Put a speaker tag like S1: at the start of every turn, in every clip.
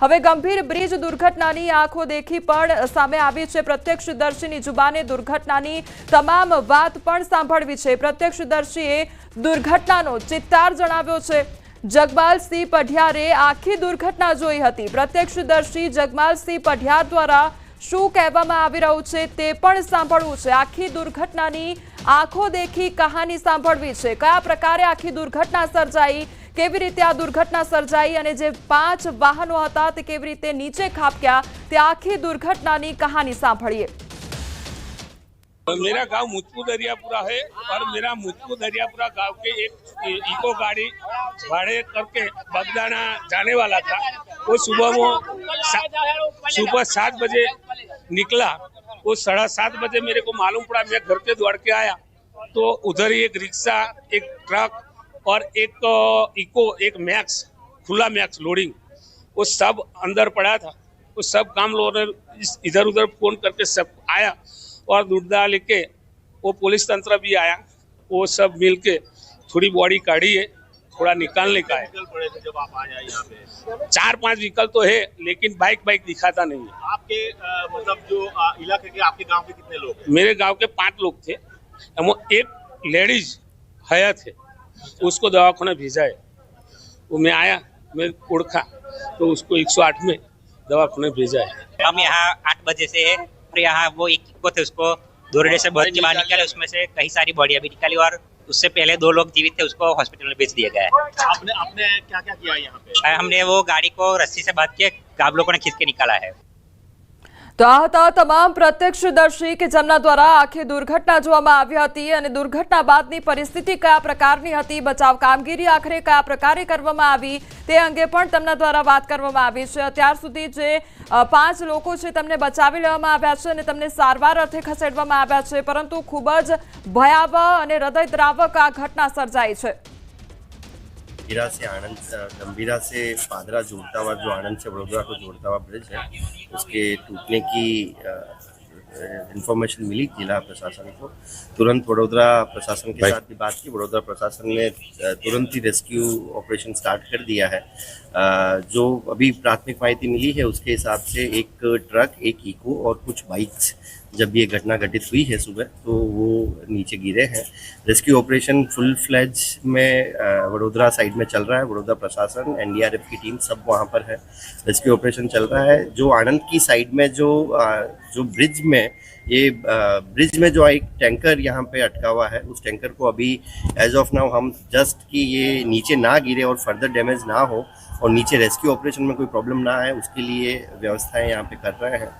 S1: હવે ગંભીર બ્રિજ દુર્ઘટનાની આંખો દેખી પણ સામે આવી છે પ્રત્યક્ષદર્શીની જુબાને દુર્ઘટનાની તમામ વાત પણ સાંભળવી છે. પ્રત્યક્ષદર્શીએ દુર્ઘટનાનો ચિત્તાર જણાવ્યો છે. જગમાલસિંહ પઢિયારે આખી દુર્ઘટના જોઈ હતી. પ્રત્યક્ષદર્શી જગમાલસિંહ પઢિયાર દ્વારા શું કહેવામાં આવી રહ્યું છે તે પણ સાંભળવું છે. આખી દુર્ઘટનાની આંખો દેખી કહાની સાંભળવી છે. કયા પ્રકારે આખી દુર્ઘટના સર્જાઈ કેવી રીતે આ દુર્ઘટના સર્જાઈ અને જે પાંચ વાહનો હતા તે કેવી રીતે નીચે ખાબક્યા તે આખી દુર્ઘટનાની કહાની સાંભળીએ
S2: मेरा गांव मुझपुर दरियापुरा है और मेरा मुझपुर दरियापुरा गांव के एक इको गाड़ी भाड़े करके बगदाना जाने वाला था वो सुबह वो सा- सुबह सात बजे निकला वो साढ़ा सात बजे मेरे को मालूम पड़ा मैं घर पे दौड़ के आया तो उधर ही एक रिक्शा एक ट्रक और एक इको एक मैक्स खुला मैक्स लोडिंग वो सब अंदर पड़ा था। वो सब काम लोगों ने इधर उधर फ़ोन करके सब आया और दुर्दा लेके वो पुलिस तंत्र भी आया। वो सब मिल के थोड़ी बॉडी काढ़ी है थोड़ा निकालने का है
S3: जब आप आए हैं यहाँ पे?
S2: चार पाँच व्हीकल तो है लेकिन बाइक बाइक दिखाता नहीं है।
S3: आपके मतलब जो इलाके के आपके गाँव के कितने लोग हैं?
S2: मेरे गाँव के पाँच लोग थे। एक लेडीज़ हया थे उसको दवाखाना भेजा है। वो मैं आया मैं उड़खा तो उसको 108 में दवाखाना भेजा है।
S4: हम यहाँ आठ बजे से है और यहाँ वो एक को थे उसको दोरडे से बहुत के बाहर निकाले। उसमें से कई सारी बॉडियाँ भी निकाली और उससे पहले दो लोग जीवित थे उसको हॉस्पिटल में भेज दिया गया है।
S3: आपने आपने क्या क्या किया यहाँ पे?
S4: हमने वो गाड़ी को रस्सी से बाँध के गाब लोगों ने खींच के निकाला है।
S1: તો આ હતા તમામ પ્રત્યક્ષદર્શી કે જેમના દ્વારા આખી દુર્ઘટના જોવામાં આવી હતી અને દુર્ઘટના બાદની પરિસ્થિતિ કયા પ્રકારની હતી, બચાવ કામગીરી આખરે કયા પ્રકારે કરવામાં આવી, તે અંગે પણ તેમના દ્વારા વાત કરવામાં આવી છે. અત્યાર સુધી જે પાંચ લોકો છે તેમને બચાવી લેવામાં આવ્યા છે અને તેમને સારવાર અર્થે ખસેડવામાં આવ્યા છે. પરંતુ ખૂબ જ ભયાવહ અને હૃદયદ્રાવક આ ઘટના સર્જાઈ છે.
S5: गंभीरा से आनंद गंभीरा से पादरा जोड़ता हुआ जो आनंद से वडोदरा को जोड़ता हुआ ब्रिज है उसके टूटने की इंफॉर्मेशन मिली जिला प्रशासन को। तुरंत वडोदरा प्रशासन के साथ भी बात की। वडोदरा प्रशासन ने तुरंत ही रेस्क्यू ऑपरेशन स्टार्ट कर दिया है। जो अभी प्राथमिक माहिती मिली है उसके हिसाब से एक ट्रक एक इको और कुछ बाइक्स जब ये घटना घटित हुई है सुबह तो वो नीचे गिरे हैं। रेस्क्यू ऑपरेशन फुल फ्लैज में वडोदरा साइड में चल रहा है, वडोदरा प्रशासन, एनडीआरएफ की टीम सब वहाँ पर है। रेस्क्यू ऑपरेशन चल रहा है। जो आनंद की साइड में जो जो ब्रिज में, ये ब्रिज में जो एक टैंकर यहाँ पे अटका हुआ है, उस टैंकर को अभी एज ऑफ़ नाउ हम जस्ट कि ये नीचे ना गिरे और फर्दर डैमेज ना हो और नीचे रेस्क्यू ऑपरेशन में कोई प्रॉब्लम ना आए, उसके लिए व्यवस्थाएँ यहाँ पे कर रहे हैं।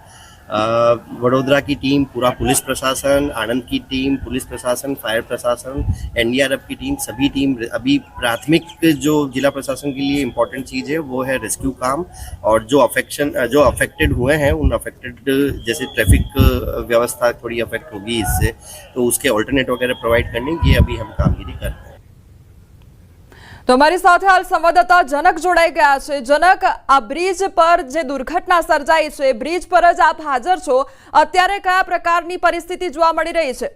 S5: वडोदरा की टीम, पूरा पुलिस प्रशासन, आनंद की टीम, पुलिस प्रशासन, फायर प्रशासन, एनडीआरएफ की टीम, सभी टीम, अभी प्राथमिक जो जिला प्रशासन के लिए इम्पोर्टेंट चीज़ है, वो है रेस्क्यू काम और जो अफेक्शन जो अफेक्टेड हुए हैं, उन अफेक्टेड जैसे ट्रैफ़िक व्यवस्था थोड़ी अफेक्ट होगी इससे तो उसके ऑल्टरनेट वगैरह प्रोवाइड करने की अभी हम कामगिरी कर रहे हैं।
S1: તો અમારી સાથે હાલ સંવાદદાતા જનક જોડાઈ ગયા છે. જનક, આ બ્રિજ પર જે દુર્ઘટના સર્જાઈ છે બ્રિજ પર જ આપ હાજર છો. અત્યારે કયા પ્રકારની પરિસ્થિતિ જોવા મળી રહી છે?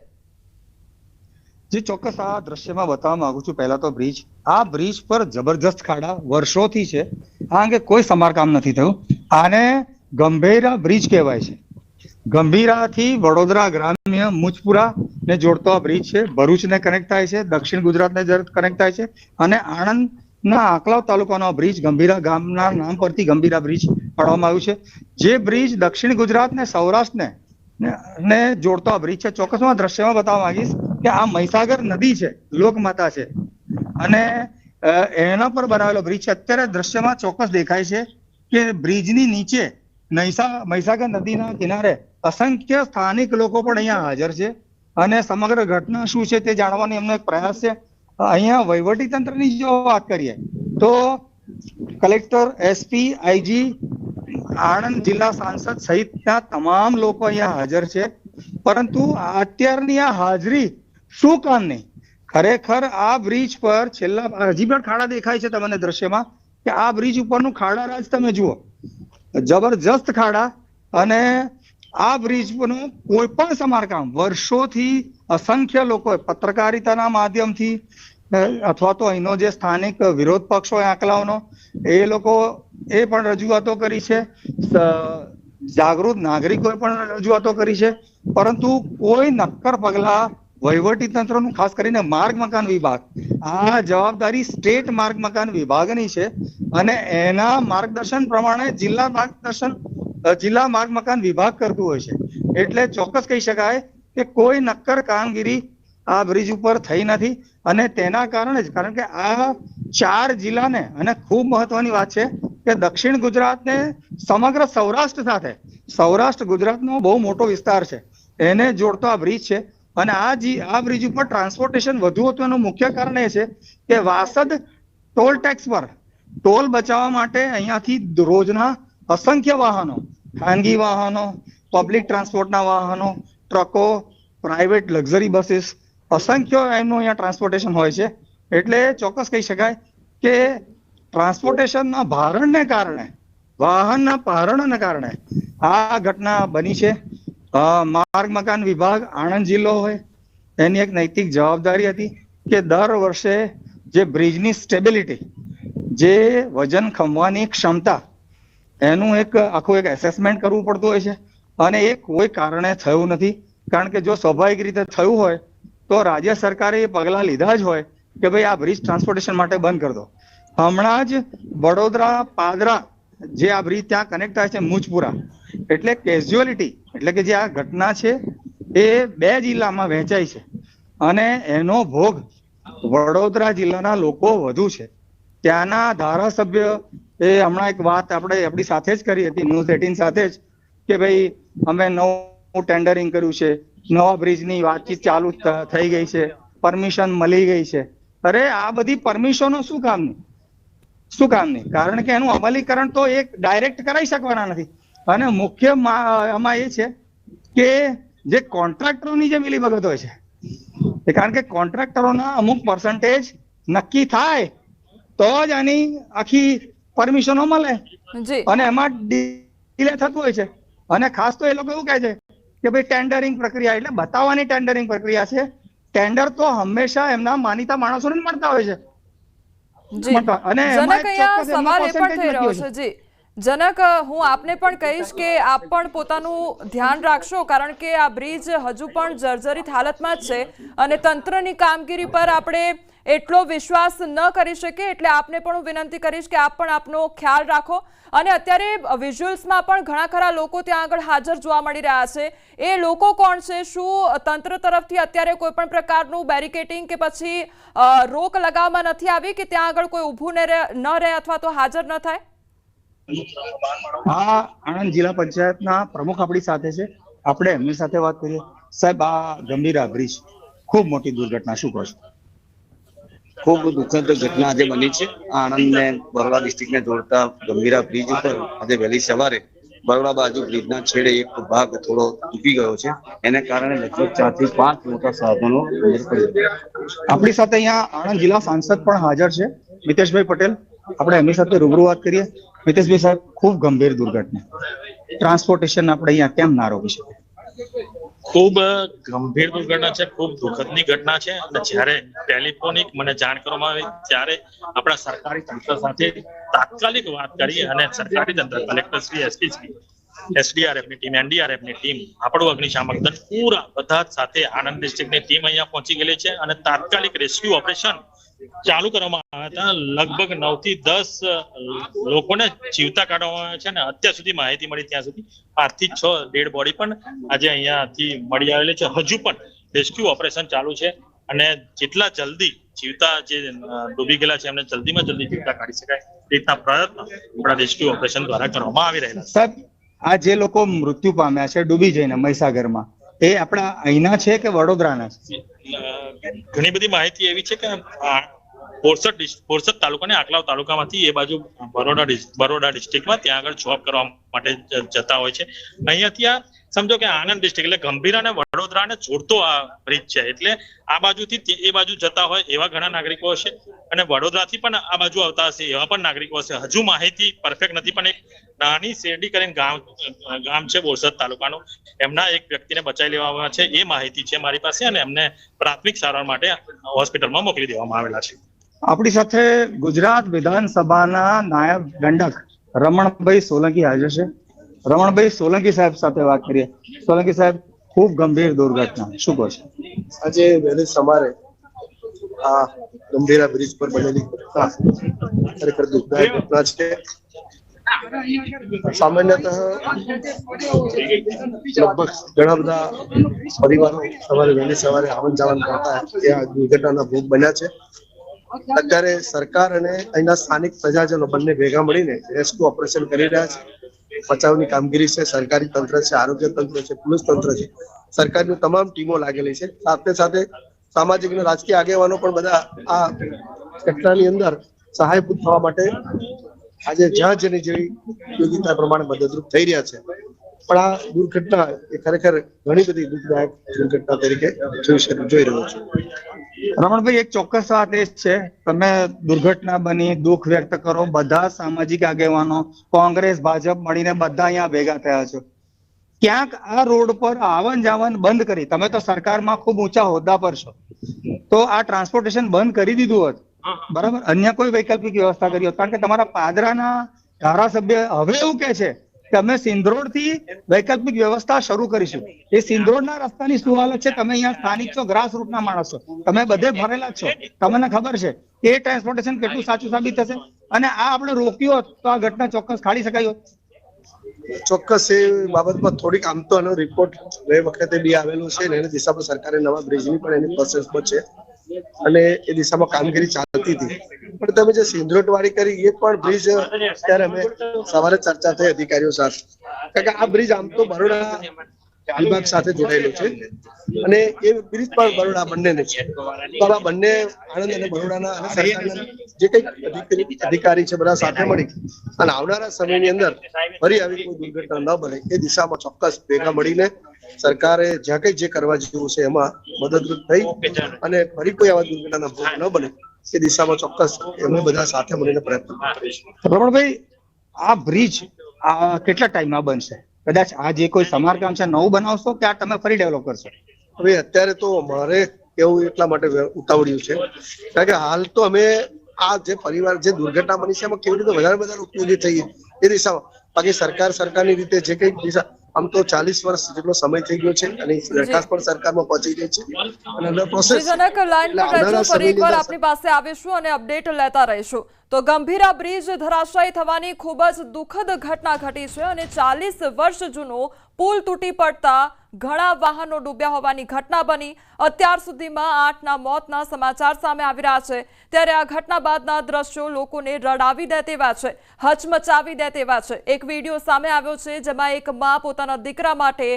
S6: જે, ચોક્કસ આ દ્રશ્યમાં બતાવવા માંગુ છું. પહેલા તો બ્રિજ. આ બ્રિજ પર જબરજસ્ત ખાડા વર્ષોથી છે. આ અંગે કોઈ સમારકામ નથી થયું. આને ગંભીરા બ્રિજ કહેવાય છે. ગંભીરાથી વડોદરા ગ્રામ્ય મુજપુરા ને જોડતો આ બ્રિજ છે. ભરૂચને કનેક્ટ થાય છે. દક્ષિણ ગુજરાતને કનેક્ટ થાય છે. અને આણંદના આકલાવ તાલુકાનો આ બ્રિજ ગંભીરા ગામના નામ પરથી ગંભીરા બ્રિજ પાડવામાં આવ્યું છે. જે બ્રિજ દક્ષિણ ગુજરાત ને સૌરાષ્ટ્રને ને- ને જોડતો આ બ્રિજ છે. ચોક્કસ દ્રશ્યમાં બતાવવા માંગીશ કે આ મહીસાગર નદી છે. લોકમાતા છે. અને એના પર બનાવેલો બ્રિજ છે. અત્યારે દ્રશ્યમાં ચોક્કસ દેખાય છે કે બ્રિજની નીચે નૈસા, મહીસાગર નદીના કિનારે અસંખ્ય સ્થાનિક લોકો પણ અહીંયા હાજર છે અને સમગ્ર ઘટના શું છે તે જાણવાનો એમનો એક પ્રયાસ છે. અહીંયા વહીવટી તંત્રની જો વાત કરીએ તો કલેક્ટર, એસપી, આઈજી, આણંદ જિલ્લા સાંસદ સહિતના તમામ લોકો અહીંયા હાજર છે. પરંતુ અત્યારની આ હાજરી શું કામની ખરેખર આ બ્રિજ પર છેલ્લા હજી પણ ખાડા દેખાય છે તમને દ્રશ્યમાં કે આ બ્રિજ ઉપરનું ખાડા રાજ તમે જુઓ. જબરજસ્ત ખાડા અને આ બ્રિજ પરનું કોઈ પણ સમારકામ વર્ષોથી અસંખ્ય લોકો પત્રકારિતાના માધ્યમથી અથવા તો અહીંનો જે સ્થાનિક વિરોધ પક્ષ હોય આંકલાઓનો, એ લોકો એ પણ રજૂઆતો કરી છે. જાગૃત નાગરિકોએ પણ રજૂઆતો કરી છે. પરંતુ કોઈ નક્કર પગલા વહીવટી તંત્રનું, ખાસ કરીને માર્ગ મકાન વિભાગ, આ જવાબદારી સ્ટેટ માર્ગ મકાન વિભાગની છે. અને એના માર્ગદર્શન પ્રમાણે જિલ્લા માર્ગદર્શન જિલ્લા માર્ગ મકાન વિભાગ કરતું હોય છે. એટલે ચોક્કસ કહી શકાય કે કોઈ નક્કર કામગીરી આ બ્રિજ ઉપર થઈ નથી અને તેના કારણે જ, કારણ કે આ ચાર જિલ્લાને, અને ખૂબ મહત્વની વાત છે કે દક્ષિણ ગુજરાતને સમગ્ર સૌરાષ્ટ્ર સાથે, સૌરાષ્ટ્ર ગુજરાતનો બહુ મોટો વિસ્તાર છે. એને જોડતો આ બ્રિજ છે અને આ જી, આ બ્રિજ ઉપર ટ્રાન્સપોર્ટેશન વધુ હતું એનું મુખ્ય કારણ એ છે કે વાસદ ટોલ ટેક્સ પર, ટોલ બચાવવા માટે અહીંયાથી રોજના અસંખ્ય વાહનો, ખાનગી વાહનો પબ્લિક ટ્રાન્સપોર્ટના વાહનો ટ્રકો પ્રાઇવેટ લક્ઝરી બસીસ અસંખ્ય એમનું અહીંયા ટ્રાન્સપોર્ટેશન હોય છે. એટલે ચોક્કસ કહી શકાય કે ટ્રાન્સપોર્ટેશનના ભારણને કારણે, વાહનના ભારણને કારણે આ ઘટના બની છે. માર્ગ મકાન વિભાગ આણંદ જિલ્લો હોય, એની એક નૈતિક જવાબદારી હતી કે દર વર્ષે જે બ્રિજની સ્ટેબિલિટી જે વજન ખમવાની ક્ષમતા એનું એક આખું એક એસેસમેન્ટ કરવું પડતું હોય છે. અને એ કોઈ કારણે થયું નથી. કારણ કે જો સ્વાભાવિક રીતે થયું હોય, તો રાજ્ય સરકારે એ પગલાં લીધા જ હોય કે ભાઈ આ બ્રિજ ટ્રાન્સપોર્ટેશન માટે બંધ કરી દો. હમણાં જ વડોદરા, પાદરા જે આ બ્રિજ ત્યાં કનેક્ટ થાય છે મુજપુરા, એટલે કેઝ્યુઅલિટી એટલે કે જે આ ઘટના છે, એ બે જિલ્લામાં વહેંચાય છે. અને એનો ભોગ વડોદરા જિલ્લાના લોકો વધુ છે. ત્યાંના ધારાસભ્ય એ હમણાં એક વાત આપણે આપણી સાથે જ કરી હતી, ન્યૂઝ એટીન સાથે જ, કે ભાઈ અમે નવું ટેન્ડરિંગ કર્યું છે, નવા બ્રિજની વાતચીત ચાલુ થઈ ગઈ છે પરમિશન મળી ગઈ છે. અરે આ બધી પરમિશનો શું કામની? શું કામની? કારણ કે એનું અમલીકરણ તો એક ડાયરેક્ટ કરાવી શકવાના નથી. અને મુખ્ય એમાં એ છે કે જે કોન્ટ્રાક્ટરોની જે મિલીભગત હોય છે કારણ કે કોન્ટ્રાક્ટરોના અમુક પર્સન્ટેજ નક્કી થાય, તો જ આની આખી પરમિશનો મળે. અને એમાં ડિલે થતું હોય છે. અને ખાસ તો એ લોકો એવું કહે છે કે ભાઈ ટેન્ડરિંગ પ્રક્રિયા એટલે બતાવવાની ટેન્ડરિંગ પ્રક્રિયા છે. ટેન્ડર તો હંમેશા એમના માનીતા માણસોને મળતા હોય છે. અને
S1: જનક
S6: એક
S1: અહીંયા
S6: ચોક્કસ એમનો
S1: સવાલ એ પણ થઈ રહ્યો છે. જી. જનક હું આપને પણ કહીશ કે આપ પણ પોતાનું ધ્યાન રાખશો કારણ કે આ બ્રિજ હજુ પણ જર્જરિત હાલતમાં જ છે. અને તંત્રની કામગીરી પર આપણે એટલો વિશ્વાસ ન કરી શકે એટલે આપને પણ હું વિનંતી કરીશ કે આપ પણ આપનો ખ્યાલ રાખો. અને અત્યારે વિઝ્યુઅલ્સમાં પણ ઘણા ખરા લોકો ત્યાં આગળ હાજર જોવા મળી રહ્યા છે. એ લોકો કોણ છે? શું તંત્ર તરફથી અત્યારે કોઈ પણ પ્રકારનું બેરિકેટિંગ કે પછી રોક લગાવવામાં નથી આવી કે ત્યાં આગળ કોઈ ઊભું ન રહે અથવા તો હાજર ન થાય?
S6: હા, આણંદ જિલ્લા પંચાયતના પ્રમુખ આપણી સાથે છે. આપણે એમની સાથે વાત કરીએ. સાહેબ, આ ગંભીરા છે. ખૂબ મોટી દુર્ઘટના, શું કહો છો?
S7: ખૂબ દુઃખદ ઘટના આજે બની છે. આણંદને બરોડા ડિસ્ટ્રિક્ટને જોડતા ગંભીરા બ્રિજ ઉપર આજે વહેલી સવારે બરોડા બાજુ બ્રિજના છેડે એક ભાગ થોડો તૂટી ગયો છે. એને કારણે લગભગ ચારથી પાંચ મોટા સાધનો
S6: આપણી સાથે અહીંયા આણંદ જિલ્લા સાંસદ પણ હાજર છે. મિતેશભાઈ પટેલ, આપણે એમની સાથે રૂબરૂ વાત કરીએ. મિતેશભાઈ સાહેબ, ખૂબ ગંભીર દુર્ઘટના. ટ્રાન્સપોર્ટેશન આપણે અહીંયા કેમ ના રોકી શકીએ?
S8: ખૂબ ગંભીર દુર્ઘટના છે, ખૂબ દુઃખદની ઘટના છે. અને જ્યારે ટેલિફોનિક મને જાણ કરવામાં આવી, ત્યારે આપણા સરકારી તંત્ર સાથે તાત્કાલિક વાત કરી અને સરકારી તંત્ર કલેક્ટર શ્રી, એસપી શ્રી એસડીઆરએફની ટીમ એનડીઆરએફની ટીમ આપણું અગ્નિશામક દળ પૂરા બધા સાથે આણંદ ડિસ્ટ્રિક્ટની ટીમ અહીંયા પહોંચી ગયેલી છે અને તાત્કાલિક રેસ્ક્યુ ઓપરેશન ચાલુ કરવામાં આવ્યા હતા. લગભગ નવથી દસ લોકોને જીવતા કાઢવામાં આવ્યા છે અને અત્યાર સુધી માહિતી મળી ત્યાં સુધી. પાંચથી છ ડેડ બોડી પણ આજે અહીંયાથી મળી આવેલી છે. હજુ પણ રેસ્ક્યુ ઓપરેશન ચાલુ છે અને જેટલા જલ્દી જીવતા જે ડૂબી ગયેલા છે એમને જલ્દીમાં જલ્દી જીવતા કાઢી શકાય એ રીતના પ્રયત્ન આપણા રેસ્ક્યુ ઓપરેશન દ્વારા કરવામાં આવી રહેલા છે.
S6: સાહેબ આ જે લોકો મૃત્યુ પામ્યા છે ડૂબી જઈને મહીસાગરમાં એ આપણા અહીંના છે કે વડોદરાના છે?
S8: ઘણી બધી માહિતી એવી છે કે બોરસદ બોરસદ તાલુકા અને તાલુકામાંથી એ બાજુ બરોડા બરોડા ડિસ્ટ્રિક્ટમાં ત્યાં આગળ જોબ કરવા માટે જતા હોય છે. અહીંયાથી આ સમજો કે આણંદ ડિસ્ટ્રિક્ટ એટલે ગંભીર અને વડોદરાને જોડતો આ બ્રિજ છે. એટલે આ બાજુથી એ બાજુ જતા હોય એવા ઘણા નાગરિકો હશે અને વડોદરાથી પણ આ બાજુ આવતા હશે એવા પણ નાગરિકો હશે. હજુ માહિતી પરફેક્ટ નથી, પણ એક નાની શેરડી કરીને ગામ ગામ છે બોરસદ તાલુકાનું. એમના એક વ્યક્તિને બચાવી લેવામાં છે. એ માહિતી છે મારી પાસે અને એમને પ્રાથમિક સારવાર માટે હોસ્પિટલમાં મોકલી દેવામાં આવેલા છે.
S6: આપણી સાથે ગુજરાત વિધાનસભાના નાયબ દંડક રમણભાઈ સોલંકી હાજર છે. રમણભાઈ સોલંકી સાહેબ સાથે વાત કરીએ. સોલંકી સાહેબ, ખૂબ ગંભીર દુર્ઘટના. શું કહો છો?
S9: આજે વહેલી સવારે આ ગંભીરા બ્રિજ પર બનેલી ખરેખર દુઃખદાયક ઘટના છે. સામાન્યતઃ લગભગ ઘણા બધા પરિવારો સવારે વહેલી સવારે આવન જાવન કરતા એ આ દુર્ઘટનાના ભોગ બન્યા છે. અત્યારે સરકાર અને અહીંના સ્થાનિક પ્રજાજનો બંને ભેગા મળીને રેસ્ક્યુ ઓપરેશન કરી રહ્યા છે. બચાવની કામગીરી છે, સરકારી તંત્ર છે, આરોગ્ય તંત્ર છે, પોલીસ તંત્ર છે. સરકારની તમામ ટીમો લાગેલી છે. સાથે સાથે સામાજિક અને રાજકીય આગેવાનો પણ બધા આ ઘટનાની અંદર સહાયભૂત થવા માટે આજે જ્યાં જેની જેવી યોગ્યતા પ્રમાણે મદદરૂપ થઈ રહ્યા છે. પણ આ દુર્ઘટના એ ખરેખર ઘણી બધી દુઃખદાયક દુર્ઘટના તરીકે જોઈ જોઈ રહ્યો છું.
S6: રમણભાઈ, એક ચોક્કસ વાત એ છે. તમે દુર્ઘટના બની, દુઃખ વ્યક્ત કરો, બધા સામાજિક આગેવાનો, કોંગ્રેસ, ભાજપ મળીને બધા અહીંયા ભેગા થયા છો. ક્યાંક આ રોડ પર આવન જાવન બંધ કરી, તમે તો સરકારમાં ખૂબ ઊંચા હોદ્દા પર છો, તો આ ટ્રાન્સપોર્ટેશન બંધ કરી દીધું હોત. બરાબર? અન્ય કોઈ વૈકલ્પિક વ્યવસ્થા કરી હોત. કારણ કે તમારા પાદરાના ધારાસભ્ય હવે એવું કે છે અમે સિંધરોડથી વૈકલ્પિક વ્યવસ્થા શરૂ કરીશું. એ સિંધરોડના રસ્તાની શું હાલત છે? તમે અહીંયા સ્થાનિક છો ગ્રાસ માણસ છો. તમે બધે ભરેલા છો. તમને ખબર છે એ ટ્રાન્સપોર્ટેશન કેટલું સાચું સાબિત થશે? અને આ આપણે રોક્યું તો આ ઘટના ચોક્કસ ખાડી શકાય હોત
S9: ચોક્કસ એ બાબતમાં થોડીક આમ તો એનો રિપોર્ટ ગઈ વખતે બી આવેલો છે ને એની દિશામાં સરકારે નવા બ્રિજની પણ એની પ્રોસેસમાં છે. અને એ દિશામાં કામગીરી ચાલતી હતી. પણ તમે જે સિંધરોટ વાળી કરી એ પણ બ્રિજ ત્યારે અમે સવારે ચર્ચા થઈ અધિકારીઓ સાથે. કારણ કે આ બ્રિજ આમ તો બરોડા વિભાગ સાથે જોડાયેલું છે. અને એ બ્રિજ પણ બરોડા બંનેને છે. તો આ બંને આણંદ અને બરોડાના અને સરકારના જે કંઈક અધિકારી છે બધા સાથે મળી અને આવનારા સમયની અંદર ફરી આવી કોઈ દુર્ઘટના ન બને એ દિશામાં ચોક્કસ ભેગા મળીને સરકારે જ્યાં કંઈ જે કરવા જેવું છે એમાં મદદરૂપ થઈ અને ફરી કોઈ આવા દુર્ઘટનાના ભોગ ન બને. એ દિશામાં ચોક્કસ અમે બધા સાથે મળીને પ્રયત્ન કરીશું.
S6: રમણભાઈ, આ બ્રિજ કેટલા ટાઈમમાં બનશે? કદાચ આ જે કોઈ સમારકામ છે, નવું બનાવશો કે આ તમે ફરી ડેવલપ કરશો?
S9: હવે અત્યારે તો મારે કેવું એટલા માટે ઉતાવળ્યું છે. કારણ કે હાલ તો અમે આ જે પરિવાર, જે દુર્ઘટના બની છે, એમાં કેવી રીતે વધારે વધારે ઉપયોગી થઈએ એ દિશામાં. બાકી સરકાર સરકારની રીતે જે કઈ દિશા આમ તો ચાલીસ વર્ષ જેટલો સમય થઈ ગયો છે અને દરખાસ્ત પણ સરકારમાં પહોંચી ગઈ છે. અને પ્રોસેસ
S1: જનક લાઈન પર રહેજો ફરી એકવાર આપની પાસે આવીશું અને અપડેટ લેતા રહીશું. તો ગંભીરા બ્રિજ ધરાશાયી થવાની ખૂબ જ દુઃખદ ઘટના ઘટી છે અને ચાલીસ વર્ષ જૂનો પુલ તૂટી પડતા ઘણા વાહનો ડૂબ્યા હોવાની ઘટના બની. અત્યાર સુધીમાં આઠના મોતના સમાચાર સામે આવી રહ્યા છે. ત્યારે આ ઘટના બાદના દ્રશ્યો લોકોને રડાવી દે તેવા છે, હચમચાવી દે તેવા છે. એક વીડિયો સામે આવ્યો છે જેમાં એક મા પોતાના દીકરા માટે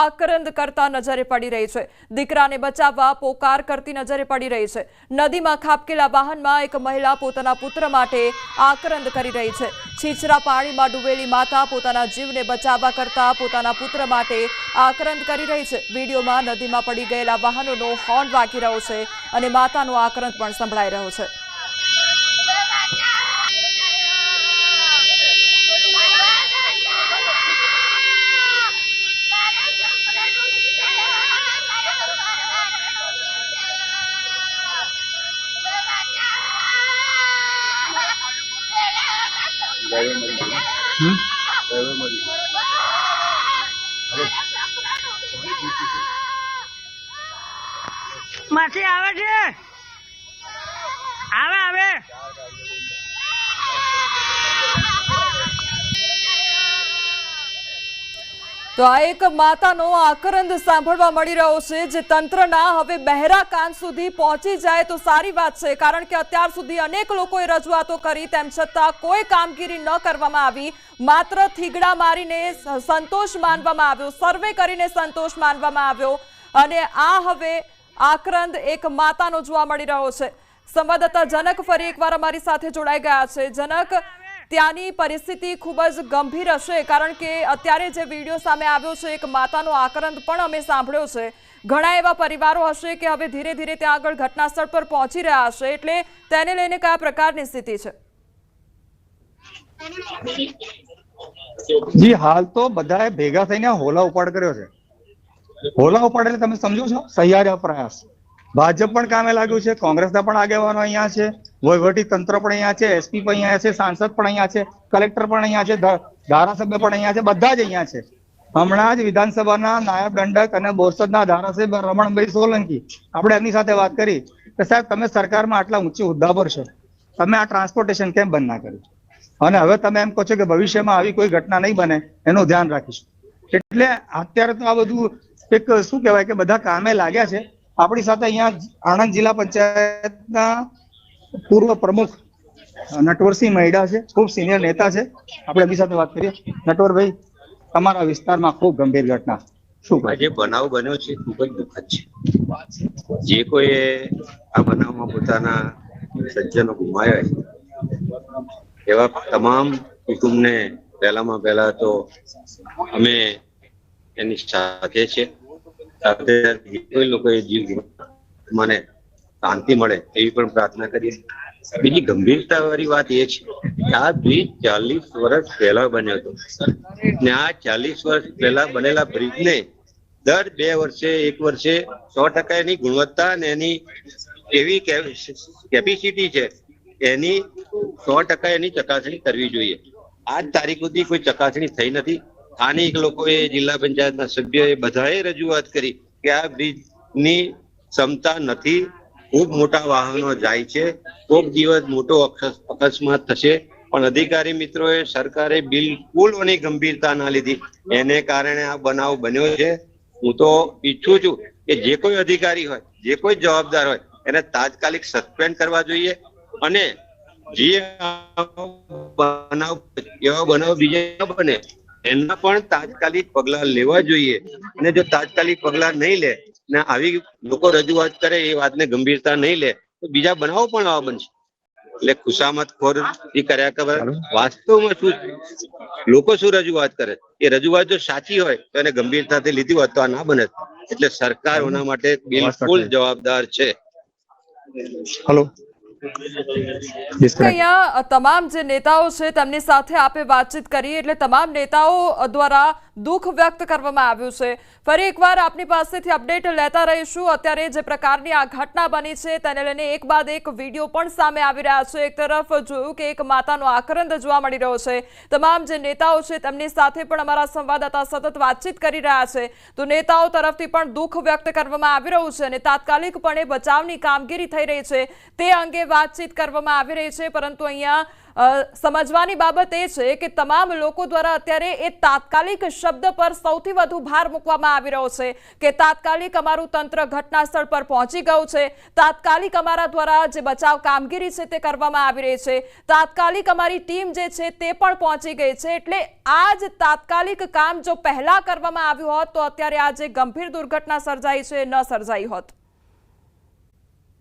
S1: આક્રંદ કરતા નજરે પડી રહી છે. દીકરાને બચાવવા પોકાર કરતી નજરે પડી રહી છે. નદીમાં ખાબકેલા વાહનમાં એક મહિલા પોતાના પુત્ર માટે આક્રંદ કરી રહી છે. છીછરા પાણીમાં ડૂબેલી માતા પોતાના જીવને બચાવવા કરતા પોતાના પુત્ર માટે આક્રંદ કરી રહી છે. વિડીયોમાં નદીમાં પડી ગયેલા વાહનોનો હોર્ન વાગી રહ્યો છે અને માતાનો આક્રંદ પણ સંભળાઈ રહ્યો છે.
S10: માસી આવે છે?
S1: તો આ એક માતાનો આક્રંદ સાંભળવા મળી રહ્યો છે, જે તંત્રના હવે બહેરા કાન સુધી પહોંચી જાય તો સારી વાત છે, કારણ કે અત્યાર સુધી અનેક લોકોએ રજૂઆતો કરી, તેમ છતાં કોઈ કામગીરી ન કરવામાં આવી. માત્ર થીગડા મારીને સંતોષ માનવામાં આવ્યો, સર્વે કરીને સંતોષ માનવામાં આવ્યો, અને આ હવે આકરંદ એક માતાનો જોવા મળી રહ્યો છે. સંવાદદાતા જનક ફરી એકવાર અમારી સાથે જોડાઈ ગયા છે. જનક ત્યાંની પરિસ્થિતિ ખૂબ જ ગંભીર હશે, કારણ કે અત્યારે જે વીડિયો સામે આવ્યો છે, એક માતાનો આક્રંદ પણ અમે સાંભળ્યો છે. ઘણા એવા પરિવારો હશે કે હવે ધીરે ધીરે ત્યાં આગળ ઘટના સ્થળ પર પહોંચી રહ્યા હશે, એટલે તેને લઈને કયા પ્રકારની સ્થિતિ છે?
S6: જી, હાલ તો બધાએ ભેગા થઈને હોલા ઉપાડ કર્યો છે. હોલા ઉપાડ એટલે તમે સમજો છો? સહિયારા પ્રયાસ. ભાજપ પણ કામે લાગ્યું છે, કોંગ્રેસના પણ આગેવાનો અહીંયા છે. વહીવટી તંત્ર પણ અહીંયા છે એસપી પણ અહીંયા છે, સાંસદ પણ અહીંયા છે, કલેક્ટર પણ અહીંયા છે ધારાસભ્ય પણ અહીંયા છે, બધા જ અહીંયા છે. હમણાં જ વિધાનસભાના નાયબ દંડક અને બોરસદના ધારાસભ્ય રમણભાઈ સોલંકી, આપણે એમની સાથે વાત કરી કે સાહેબ તમે સરકારમાં આટલા ઊંચી હોદ્દા પર છો, તમે આ ટ્રાન્સપોર્ટેશન કેમ બંધ ના કર્યું? અને હવે તમે એમ કહો છો કે ભવિષ્યમાં આવી કોઈ ઘટના નહીં બને, એનું ધ્યાન રાખીશું. એટલે અત્યારે તો આ બધું એક શું કહેવાય કે બધા કામે લાગ્યા છે. આપણી સાથે અહીંયા આણંદ જિલ્લા પંચાયતના પૂર્વ પ્રમુખ નટવરસિંહ મૈડા છે, ખૂબ સિનિયર નેતા છે. આપણે એમની સાથે વાત કરીએ. નટવરભાઈ, તમારા વિસ્તારમાં ખૂબ ગંભીર ઘટના શું
S11: આ બનાવ બન્યો છે, ખૂબ જ દુઃખદ છે. જે કોઈએ આ બનાવમાં પોતાના સજ્જનો ગુમાવ્યા છે, એવા તમામ કુટુંબને પહેલામાં પહેલા તો અમે એની સાથે છે. સાથે લોકોએ જીવ મને શાંતિ મળે એવી પણ પ્રાર્થના કરીએ. બીજી ગંભીરતા વાળી વાત એ છે કે આ બ્રિજ ચાલીસ વર્ષ પહેલા બન્યો હતો. ને આ ચાલીસ વર્ષ પહેલા બનેલા બ્રિજને દર બે વર્ષે, એક વર્ષે સો ટકા એની ગુણવત્તા અને એની એવી કેપેસિટી છે એની સો ટકા એની ચકાસણી કરવી જોઈએ. આજ તારીખ સુધી કોઈ ચકાસણી થઈ નથી. સ્થાનિક લોકોએ, જિલ્લા પંચાયતના સભ્યોએ બધાએ રજૂઆત કરી કે આ બ્રિજની ક્ષમતા નથી. ખૂબ મોટા વાહનો જાય છે. કોક દિવસ મોટો અકસ્માત થશે. પણ અધિકારી મિત્રોએ સરકારે બિલકુલ એની ગંભીરતા ના લીધી. એને કારણે આ બનાવ બન્યો છે. હું તો ઈચ્છું છું કે જે કોઈ અધિકારી હોય, જે કોઈ જવાબદાર હોય, એને તાત્કાલિક સસ્પેન્ડ કરવા જોઈએ અને જે બનાવ, એવા બનાવ બીજા બને, એના પણ તાત્કાલિક પગલા લેવા જોઈએ. અને જો તાત્કાલિક પગલા નહીં લે ને આવી લોકો રજૂઆત કરે એ વાતને ગંભીરતા નહીં લે તો બીજા બનાવો પણ આવા બનશે. એટલે ખુશામત ખોર એ કર્યા ખબર વાસ્તવમાં શું લોકો શું રજૂઆત કરે? એ રજૂઆત જો સાચી હોય તો એને ગંભીરતાથી લીધી હોત તો આ ના બને. એટલે સરકાર એના માટે બિલકુલ જવાબદાર છે.
S6: હલો.
S1: તમામ જે નેતાઓ છે તેમની સાથે આપે વાતચીત કરી એટલે તમામ નેતાઓ દ્વારા દુઃખ વ્યક્ત કરવામાં આવ્યું છે. ફરી એકવાર આપની પાસેથી અપડેટ લેતા રહીશું. અત્યારે જે પ્રકારની આ ઘટના બની છે તેને લઈને એક બાદ એક વીડિયો પણ સામે આવી રહ્યા છે. એક તરફ જોયું કે એક માતાનો આક્રંદ જોવા મળી રહ્યો છે. તમામ જે નેતાઓ છે તેમની સાથે પણ અમારા સંવાદદાતા સતત વાતચીત કરી રહ્યા છે. તો નેતાઓ તરફથી પણ દુઃખ વ્યક્ત કરવામાં આવી રહ્યું છે અને તાત્કાલિકપણે બચાવની કામગીરી થઈ રહી છે. તે અંગે વાતચીત કરવામાં આવી રહી છે, પરંતુ અહીંયા સમજવાની બાબત એ છે કે તમામ લોકો દ્વારા અત્યારે એ તાત્કાલિક શબ્દ પર સૌથી વધુ ભાર મૂકવામાં આવી રહ્યો છે કે તાત્કાલિક અમારું તંત્ર ઘટના સ્થળ પર પહોંચી ગયું છે. તાત્કાલિક અમારા દ્વારા જે બચાવ કામગીરી છે તે કરવામાં આવી રહી છે. તાત્કાલિક અમારી ટીમ જે છે તે પણ પહોંચી ગઈ છે. એટલે આ જ તાત્કાલિક કામ જો પહેલા કરવામાં આવ્યું હોત તો અત્યારે આ જે ગંભીર દુર્ઘટના સર્જાઈ છે ન સર્જાઈ હોત.